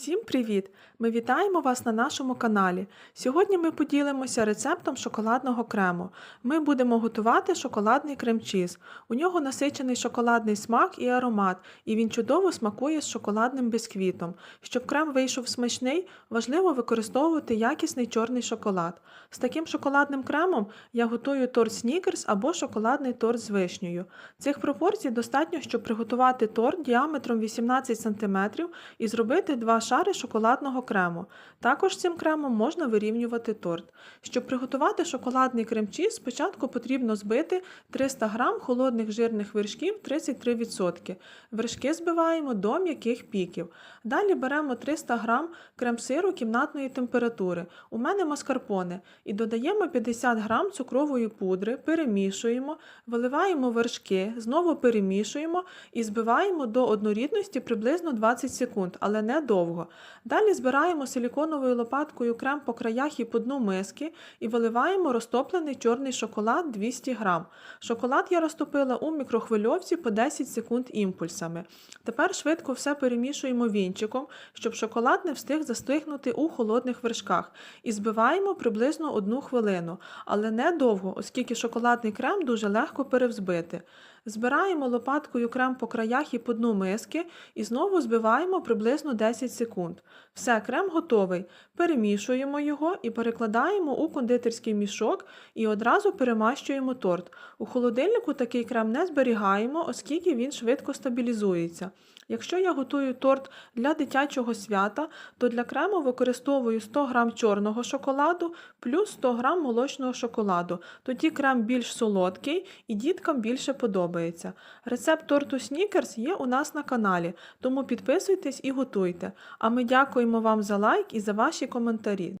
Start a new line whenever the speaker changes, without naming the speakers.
Всім привіт! Ми вітаємо вас на нашому каналі. Сьогодні ми поділимося рецептом шоколадного крему. Ми будемо готувати шоколадний крем-чіз. У нього насичений шоколадний смак і аромат, і він чудово смакує з шоколадним бисквітом. Щоб крем вийшов смачний, важливо використовувати якісний чорний шоколад. З таким шоколадним кремом я готую торт снікерс або шоколадний торт з вишнею. Цих пропорцій достатньо, щоб приготувати торт діаметром 18 см і зробити два шари шоколадного крему. Також цим кремом можна вирівнювати торт. Щоб приготувати шоколадний крем-чіз, спочатку потрібно збити 300 г холодних жирних вершків 33%. Вершки збиваємо до м'яких піків. Далі беремо 300 г крем-сиру кімнатної температури. У мене маскарпоне. І додаємо 50 г цукрової пудри, перемішуємо, виливаємо вершки, знову перемішуємо і збиваємо до однорідності приблизно 20 секунд, але не довго. Далі збираємо силіконовою лопаткою крем по краях і по дну миски і виливаємо розтоплений чорний шоколад 200 г. Шоколад я розтопила у мікрохвильовці по 10 секунд імпульсами. Тепер швидко все перемішуємо вінчиком, щоб шоколад не встиг застигнути у холодних вершках. І збиваємо приблизно 1 хвилину, але не довго, оскільки шоколадний крем дуже легко перевзбити. Збираємо лопаткою крем по краях і по дну миски і знову збиваємо приблизно 10 секунд. Все, крем готовий. Перемішуємо його і перекладаємо у кондитерський мішок і одразу перемащуємо торт. У холодильнику такий крем не зберігаємо, оскільки він швидко стабілізується. Якщо я готую торт для дитячого свята, то для крему використовую 100 г чорного шоколаду плюс 100 г молочного шоколаду. Тоді крем більш солодкий і діткам більше подобається. Рецепт торту Снікерс є у нас на каналі, тому підписуйтесь і готуйте. А ми дякуємо вам за лайк і за ваші коментарі.